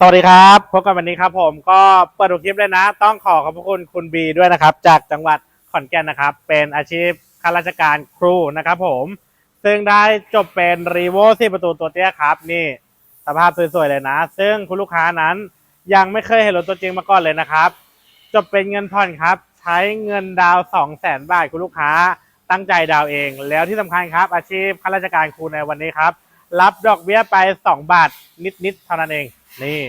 สวัสดีครับพบกันวันนี้ครับผมก็เปิดดูคลิปเลยนะ ต้องขอขอบพระคุณคุณบีด้วยนะครับ จากจังหวัดขอนแก่นนะครับ เป็นอาชีพข้าราชการครูนะครับผม ซึ่งได้จบเป็นรีโวสี่ประตูตัวเตี้ยครับนี่สภาพสวยๆเลยนะ ซึ่งคุณลูกค้านั้นยังไม่เคยเห็นรถตัวจริงมาก่อนเลยนะครับ จบเป็นเงินผ่อนครับ ใช้เงินดาวสองแสนบาทคุณลูกค้าตั้งใจดาวเอง แล้วที่สำคัญครับ อาชีพข้าราชการครูในวันนี้ครับ รับดอกเบี้ยไป 2 บาทนิดๆเท่านั้นเอง นี่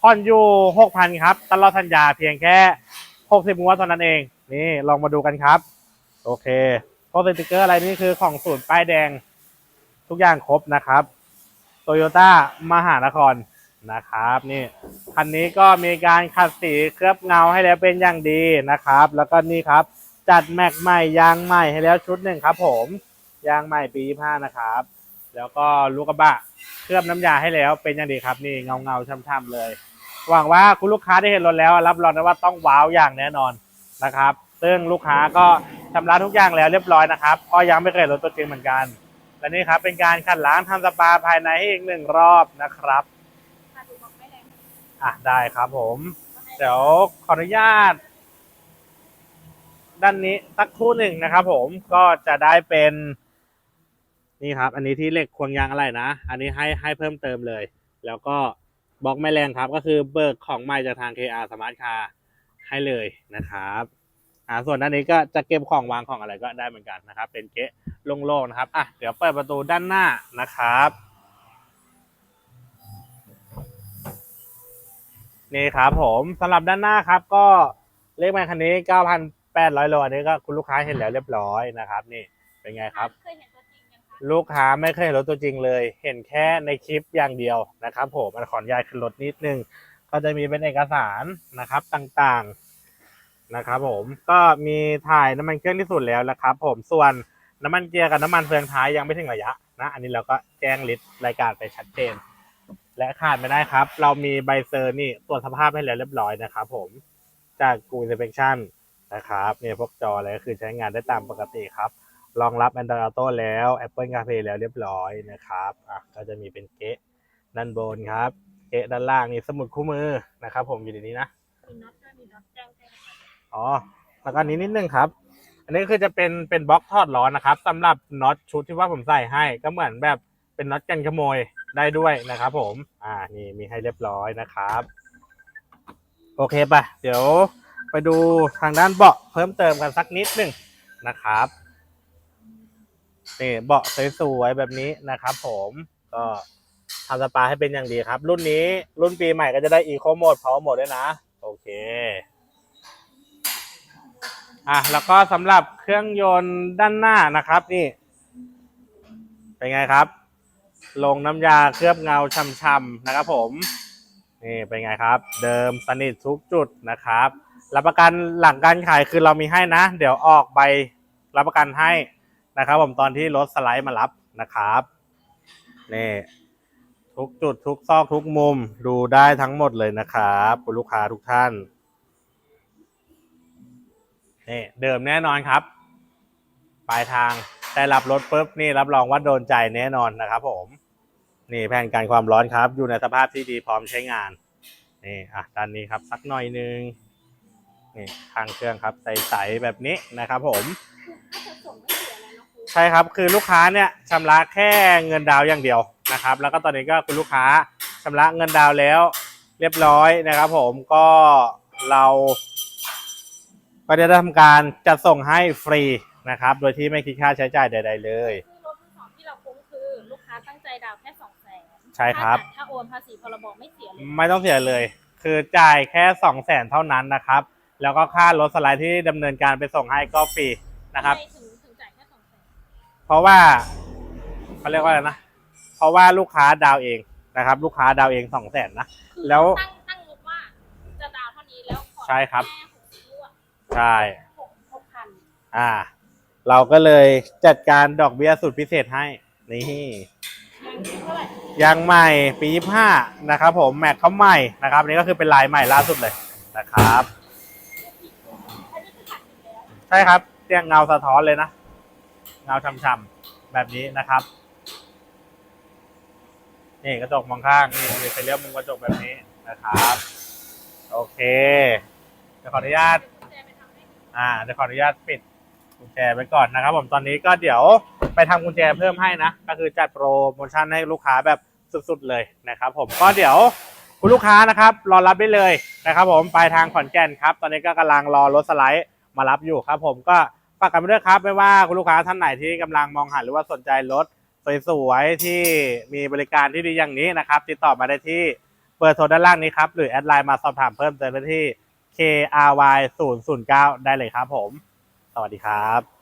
ผ่อนอยู่6,000ครับตลอดสัญญาเพียงแค่60งวดเท่านั้นเอง นี่ลองมาดูกันครับ โอเคพวกสติกเกอร์อะไรนี่คือของศูนย์ป้ายแดง ทุกอย่างครบนะครับโตโยต้ามหานครนะครับนี่คันนี้ก็มีการขัดสีเคลือบเงาให้แล้วเป็นอย่างดีนะครับ แล้วก็นี่ครับ จัดแม็กใหม่ยางใหม่ให้แล้วชุดหนึ่งครับ ผมยางใหม่ปี25นะครับ แล้วก็ลูกกระบะเคลือบน้ำยาให้แล้วเป็นอย่างดีครับนี่เงาเงาช่ำๆเลย หวังว่าคุณลูกค้าได้เห็นรถแล้ว รับรองได้ว่าต้องว้าวอย่างแน่นอนนะครับ ซึ่งลูกค้าก็ชำระทุกอย่างแล้วเรียบร้อยนะครับก็ยังไม่เคยรถตัวจริงเหมือนกัน และนี่ครับเป็นการขัดล้างทำสปาภายในให้อีกหนึ่งรอบนะครับอะได้ครับผม เดี๋ยวขออนุญาต ด้านนี้สักครู่หนึ่งนะครับผมก็จะได้เป็น นี่ครับ อันนี้ที่เหล็กควงยางอะไรนะ อันนี้ให้ให้เพิ่มเติมเลย แล้วก็บล็อกแม่แรงครับ ก็คือเบิกของใหม่จากทาง KR Smart Car ให้เลยนะครับอ่าส่วนด้านนี้ก็จะเก็บของวางของอะไรก็ได้เหมือนกันนะครับ เป็นเก๊ะโล่งๆนะครับอะเดี๋ยวเปิดประตูด้านหน้านะครับนี่ครับผมสำหรับด้านหน้าครับ ก็เลขแมนคันนี้ 9,800 โลอันนี้ก็คุณลูกค้าเห็นแล้วเรียบร้อยนะครับ นี่เป็นไงครับเคยเห็น ลูกค้าไม่เคยเห็นรถตัวจริงเลย เห็นแค่ในคลิปอย่างเดียวนะครับผมอันขออนุญาตขึ้นรถนิดนึง ก็จะมีเป็นเอกสารนะครับต่างๆนะครับ ผมก็มีถ่ายน้ำมันเครื่องที่สุดแล้วนะครับ ผมส่วนน้ำมันเกียร์กับน้ำมันเฟืองท้ายยังไม่ถึงระยะนะอันนี้เราก็แจ้งลิสต์รายการไปชัดเจน และขาดไม่ได้ครับ เรามีใบเซอร์นี่ตรวจสภาพให้แล้วเรียบร้อยนะครับ ผมจากกูอินเ e คชั่นนะครับเนี่ยพวกจออะไรก็คือใช้งานได้ตามปกติครับ รองรับ Android Auto แล้ว Apple CarPlay แล้วเรียบร้อยนะครับอะก็จะมีเป็นเกะด้านบนครับเกะด้านล่างนี่สมุดคู่มือนะครับ ผมอยู่ในนี้นะมีน็อตด้วยมีน็อตแจ้งแจ้งค่ะอ๋อแล้วก็อันนี้นิดนึงครับ อันนี้คือจะเป็นเป็นบล็อกทอดล้อนะครับสำหรับน็อตชุดที่ว่าผมใส่ให้ ก็เหมือนแบบเป็นน็อตกันขโมยได้ด้วยนะครับ ผมอ่านี่มีให้เรียบร้อยนะครับ โอเคปะเดี๋ยวไปดูทางด้านเบาะเพิ่มเติมกันสักนิดหนึ่งนะครับ นี่เบาะสวยๆแบบนี้นะครับผมก็ทำสปาให้เป็นอย่างดีครับ รุ่นนี้รุ่นปีใหม่ก็จะได้ Eco Mode Power Mode ด้วยนะ โอเคอะแล้วก็สำหรับเครื่องยนต์ด้านหน้านะครับนี่ เป็นไงครับ ลงน้ำยาเคลือบเงาช่ำๆนะครับผมนี่เป็นไงครับ เดิมสนิททุกจุดนะครับรับประกันหลังการขายคือเรามีให้นะ เดี๋ยวออกใบรับประกันให้ นะครับผมตอนที่รถสไลด์มารับนะครับนี่ทุกจุดทุกซอกทุกมุมดูได้ทั้งหมดเลยนะครับคุณลูกค้าทุกท่านนี่เดิมแน่นอนครับ ปลายทางได้รับรถปุ๊บนี่รับรองว่าโดนใจแน่นอนนะครับ ผม นี่แผ่นกันความร้อนครับ อยู่ในสภาพที่ดีพร้อมใช้งานนี่อะด้านนี้ครับสักหน่อยนึงนี่ทางเครื่องครับใสๆแบบนี้นะครับ ผม ใช่ครับคือลูกค้าเนี่ยชำระแค่เงินดาวน์อย่างเดียวนะครับ แล้วก็ตอนนี้ก็คุณลูกค้าชำระเงินดาวน์แล้ว เรียบร้อยนะครับ ผมก็เราก็ได้ทำการจัดส่งให้ฟรีนะครับ โดยที่ไม่คิดค่าใช้จ่ายใด ๆ เลย คือรถมือสองที่เราคุ้มคือลูกค้าตั้งใจดาวน์แค่สองแสนใช่ครับ ถ้าโอนภาษีพรบไม่เสียเลยไม่ต้องเสียเลย คือจ่ายแค่สองแสนเท่านั้นนะครับ แล้วก็ค่ารถสไลด์ที่ดำเนินการไปส่งให้ก็ฟรีนะครับทำไมถึง เพราะว่าเขาเรียกว่าอะไรนะ เพราะว่าลูกค้าดาวเองนะครับ ลูกค้าดาวเองสองแสนนะ คือแล้ว ตั้งตั้งงบว่าจะดาวน์เท่านี้แล้วขอใช่ครับแค่หกสิบงวดใช่ หกหกพันอ่า เราก็เลยจัดการดอกเบี้ยสุดพิเศษให้ นี่ ยังเท่าไหร่ยางใหม่ปีห้านะครับผมแม็กเขาใหม่นะครับอันนี่ก็คือเป็นลายใหม่ล่าสุดเลยนะครับ อันนี้คือขาดอยู่แล้วใช่ครับเตียงเงาสะท้อนเลยนะ เงาช่ำๆแบบนี้นะครับนี่กระจกมองข้างนี่มีไฟเลี้ยวมุมกระจกแบบนี้นะครับ โอเคเดี๋ยวขออนุญาต อ่าเดี๋ยวขออนุญาตปิดกุญแจไว้ก่อนนะครับ ผมตอนนี้ก็เดี๋ยวไปทำกุญแจเพิ่มให้นะ ก็คือจัดโปรโมชั่นให้ลูกค้าแบบสุดๆเลยนะครับ ผมก็เดี๋ยวคุณลูกค้านะครับรอรับได้เลยนะครับ ผมปลายทางขอนแก่นครับ ตอนนี้ก็กำลังรอรถสไลด์มารับอยู่ครับ ผมก็ ฝากกันไปด้วยครับ ไม่ว่าคุณลูกค้าท่านไหนที่กำลังมองหาหรือว่าสนใจรถสวยๆที่มีบริการที่ดีอย่างนี้นะครับ ติดต่อมาได้ที่เบอร์โทรด้านล่างนี้ครับ หรือแอดไลน์มาสอบถามเพิ่มเติมได้ที่ KRY 009ได้เลยครับผม สวัสดีครับ